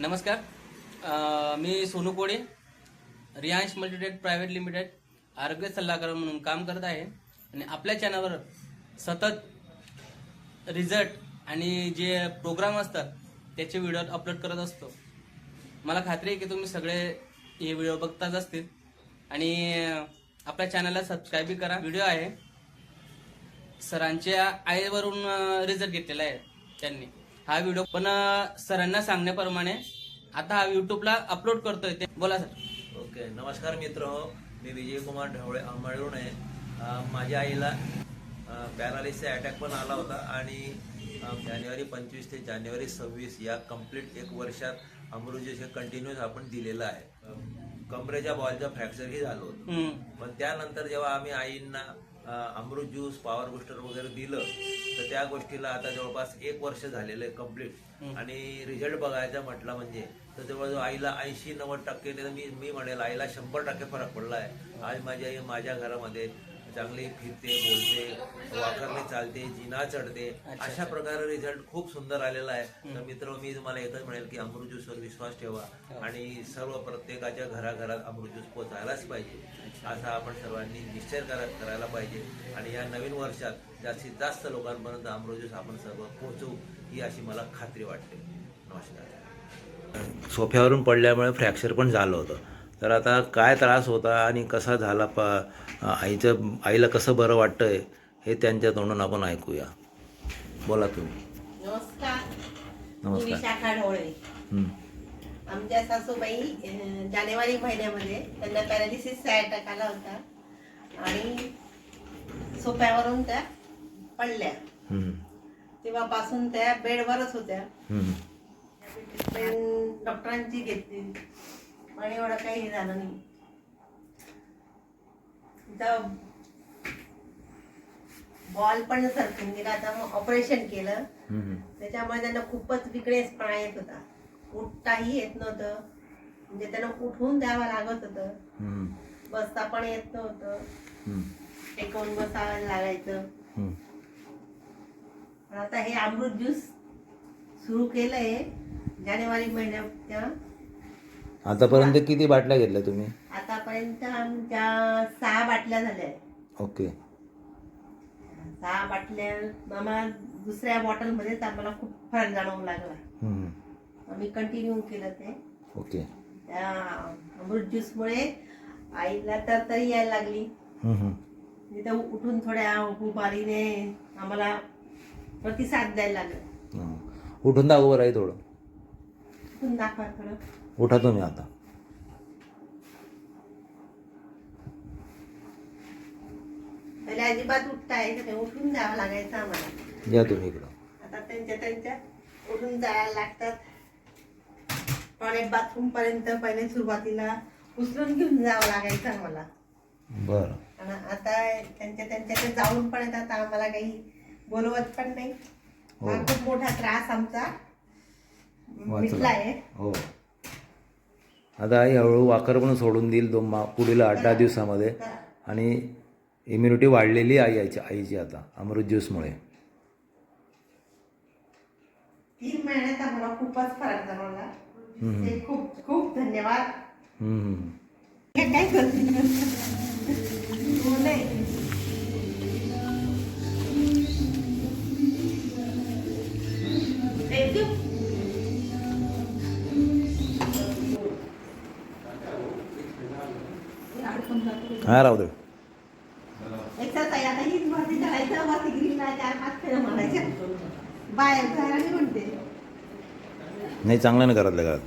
नमस्कार. मी सोनू कोडे Riyansh Multitech private limited आरोग्य सल्लागार म्हणून काम करत आहे. आणि आपल्या चॅनलवर सतत रिझल्ट आणि जे प्रोग्राम असतात त्याचे व्हिडिओ अपलोड करत असतो. मला खात्री आहे की तुम्ही सगळे हे व्हिडिओ बघताच असतील. आणि आपल्या चॅनलला सबस्क्राईबही करा. व्हिडिओ आहे. सरांच्या आईवरून रिझल्ट घेतलेला आहे त्यांनी. हा व्हिडिओ पण सरांना सांगण्याप्रमाणे आता हा युट्यूबला अपलोड करतोय ते. बोला सर. ओके नमस्कार मित्र. मी विजयकुमार ढवळे अंमळून आहे माझ्या आईला पॅरालिसचा अटॅक पण आला होता आणि जानेवारी पंचवीस ते जानेवारी सव्वीस या कंप्लीट एक वर्षात अमृतज्यूस हे कंटिन्यूस आपण दिलेलं आहे. कमरेच्या बॉलचं फ्रॅक्चरही झालं होतं. पण त्यानंतर जेव्हा आम्ही आईंना अमृत ज्यूस पॉवर बुस्टर वगैरे दिलं तर त्या गोष्टीला आता जवळपास एक वर्ष झालेलं आहे कंप्लीट आणि रिझल्ट बघायचा म्हटलं म्हणजे तर जवळजवळ आईला ऐंशी नव्वद टक्के मी मी म्हणेल आईला शंभर टक्के फरक पडला आहे आज आई माझ्या घरामध्ये चांगली फिरते बोलते वाकरणे चालते जिना चढते अशा प्रकारे रिझल्ट खूप सुंदर आलेला आहे. तर मित्र मी तुम्हाला एकच म्हणेल की अमृत ज्यूसवर विश्वास ठेवा आणि सर्व प्रत्येकाच्या घराघरात अमृत ज्यूस पोचायलाच पाहिजे. असा आपण सर्वांनी निश्चय करा करायला पाहिजे. आणि या नवीन वर्षात जास्तीत जास्त लोकांपर्यंत अमृत ज्यूस आपण सर्व पोहोचवू ही अशी मला खात्री वाटते. नमस्कार. सोफ्यावरून पडल्यामुळे फ्रॅक्चर पण झालं होतं. तर आता काय त्रास होता आणि कसा झाला प आईचं आईला कसं बरं वाटतंय हे त्यांच्या तोंडून आपण ऐकूया. बोला तुम्ही. नमस्कार. आमच्या सासूबाई जानेवारी महिन्यामध्ये त्यांना पॅरालिसिसचा अटॅक आला होता. आणि सोप्यावरून त्या पडल्या. तेव्हापासून त्या बेडवरच होत्या. डॉक्टरांची घेतली. पण एवढं काही हे झालं नाही. बॉल पण सरकून गेला आता मग ऑपरेशन केलं. त्याच्यामुळे त्यांना खूपच विकनेसपणा येत होता. उठताही येत नव्हतं. म्हणजे त्यांना उठवून द्यावं लागत होतं. बसता पण येत नव्हतं. टेकवून बसावं लागायचं. आता हे अमृत ज्यूस सुरू केलंय. जानेवारी महिन्याच्या आतापर्यंत किती बाटल्या घेतल्या तुम्ही आतापर्यंत आमच्या सहा बाटल्या झाल्या आहेत. ओके सहा बाटल्या आम्हाला दुसऱ्या बॉटलमध्येच आम्हाला खूप फरक जाणवू लागला. आम्ही कंटिन्यू केलं ते ओके त्या अमृत ज्यूसमुळे आईला तर तरी यायला लागली. तिथं उठून थोड्या उभारीने आम्हाला प्रतिसाद द्यायला लागला हं. उठून दाखव बरं आहे थोडं उठा तुम्ही आता. अजिबात उठता नाही? उठून द्यावं लागायचं आम्हाला. या तुम्ही इकडं. आता त्यांच्या त्यांच्या उठून जायला लागतात. टॉयलेट बाथरूम पर्यंत पहिले सुरुवातीला उचलून घेऊन जावं लागायचं आम्हाला. बरं. आता त्यांच्या त्यांच्या ते जाऊन पण येतात आम्हाला काही बोलवत पण नाही. हा खूप मोठा त्रास आमचा. हो. आता आई हळूहळू वाकर पण सोडून देईल दोन मा पुढील आठ दहा दिवसामध्ये. आणि इम्युनिटी वाढलेली आहे आईची आईची आता अमृत ज्यूसमुळे. तीन महिन्यात आम्हाला खूपच फरक जाणवला. खूप खूप धन्यवाद. काय मारायच्या बाहेर जायला नाही चांगलं नाही घरातल्या घरात.